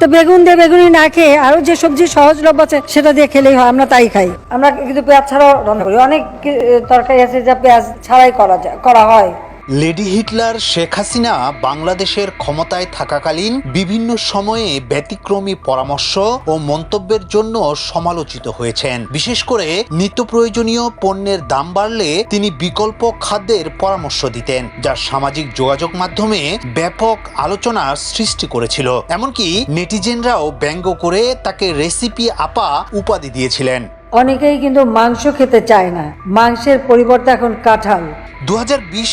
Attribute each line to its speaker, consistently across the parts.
Speaker 1: তো বেগুন দিয়ে বেগুনি না খেয়ে আরও যে সবজি সহজলভ্য আছে, সেটা দিয়ে খেলেই হয়, আমরা তাই খাই। আমরা কিন্তু পেঁয়াজ ছাড়াও রান্না করি। অনেক তরকারি আছে যা পেঁয়াজ ছাড়াই করা যায় করা হয়।
Speaker 2: লেডি হিটলার শেখ হাসিনা বাংলাদেশের ক্ষমতায় থাকাকালীন বিভিন্ন সময়ে ব্যতিক্রমী পরামর্শ ও মন্তব্যের জন্য সমালোচিত হয়েছেন। বিশেষ করে নিত্য প্রয়োজনীয় পণ্যের দাম বাড়লে তিনি বিকল্প খাদ্যের পরামর্শ দিতেন, যা সামাজিক যোগাযোগ মাধ্যমে ব্যাপক আলোচনার সৃষ্টি করেছিল। এমনকি নেটিজেনরাও ব্যঙ্গ করে তাকে রেসিপি আপা উপাধি দিয়েছিলেন।
Speaker 1: অনেকেই কিন্তু মাংস খেতে চায় না। মাংসের পরিবর্তে এখন কাঁঠাল।
Speaker 2: দু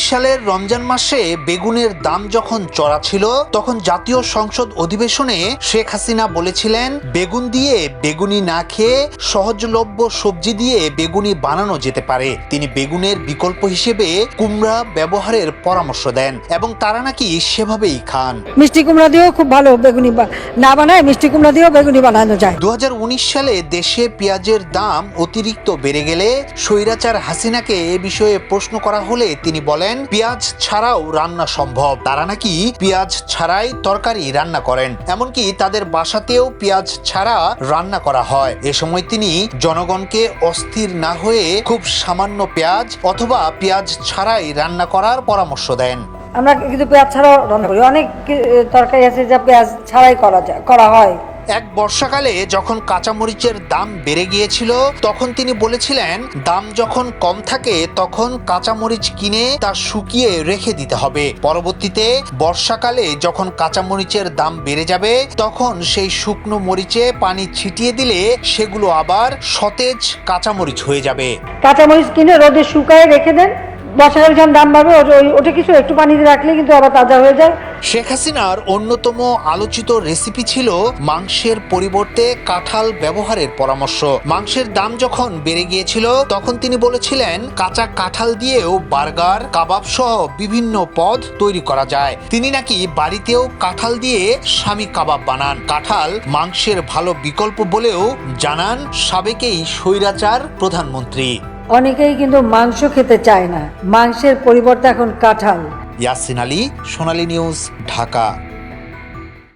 Speaker 2: সালের রমজান মাসে বেগুনের দাম যখন চড়া ছিল তখন জাতীয় সংসদ অধিবেশনে শেখ হাসিনা বলেছিলেন বেগুন দিয়ে বেগুনি না খেয়ে সহজলভ্য সবজি দিয়ে বেগুনি বানানো যেতে পারে। তিনি বেগুনের বিকল্প হিসেবে কুমড়া ব্যবহারের পরামর্শ দেন এবং তারা নাকি সেভাবেই খান।
Speaker 1: মিষ্টি কুমড়া দিয়েও খুব ভালো বেগুনি না বানায় মিষ্টি কুমড়া দিয়েও বেগুনি বানানো যায়।
Speaker 2: দু হাজার উনিশ সালে দেশে পেঁয়াজের দাম অতিরিক্ত বেড়ে গেলে স্বৈরাচার হাসিনাকে এ বিষয়ে প্রশ্ন করা হলে তিনি বলেন, পেঁয়াজ ছাড়াও রান্না সম্ভব। তারা নাকি পেঁয়াজ ছাড়াই তরকারি রান্না করেন। এমনকি তাদের বাসাতেও পেঁয়াজ ছাড়া রান্না করা হয়। এ সময় তিনি জনগণকে অস্থির না হয়ে খুব সামান্য পেঁয়াজ অথবা পেঁয়াজ ছাড়াই রান্না করার পরামর্শ দেন।
Speaker 1: আমরা কিন্তু পেঁয়াজ ছাড়াও রান্না করি। অনেক তরকারি আছে যা পেঁয়াজ ছাড়াই করা যায়, করা হয়।
Speaker 2: এক বর্ষাকালে যখন কাঁচামরিচের দাম বেড়ে গিয়েছিল, তখন তিনি বলেছিলেন, দাম যখন কম থাকে, তখন কাঁচামরিচ কিনে তা শুকিয়ে রেখে দিতে হবে। পরবর্তীতে বর্ষাকালে যখন কাঁচামরিচের দাম বেড়ে যাবে, তখন সেই শুকনো মরিচে পানি ছিটিয়ে দিলে সেগুলো আবার সতেজ কাঁচামরিচ হয়ে যাবে।
Speaker 1: কাঁচামরিচ কিনে রোদে শুকায় রেখে দেন? বর্ষাকালে যখন দাম বাড়বে ওটা- কিছু একটু পানি দিয়ে রাখলে কিন্তু আবার তাজা হয়ে যায়।
Speaker 2: শেখ হাসিনার অন্যতম আলোচিত রেসিপি ছিল মাংসের পরিবর্তে কাঁঠাল ব্যবহারের পরামর্শ। মাংসের দাম যখন বেড়ে গিয়েছিল, তখন তিনি বলেছিলেন, কাঁচা কাঁঠাল দিয়েও বার্গার, কাবাব সহ বিভিন্ন পদ তৈরি করা যায়। তিনি নাকি বাড়িতেও কাঁঠাল দিয়ে স্বামী কাবাব বানান। কাঁঠাল মাংসের ভালো বিকল্প বলেও জানান সাবেকেই স্বৈরাচার প্রধানমন্ত্রী।
Speaker 1: অনেকেই কিন্তু মাংস খেতে চায় না। মাংসের পরিবর্তে এখন কাঁঠাল।
Speaker 2: ইয়াসিন আলী, সোনালী নিউজ, ঢাকা।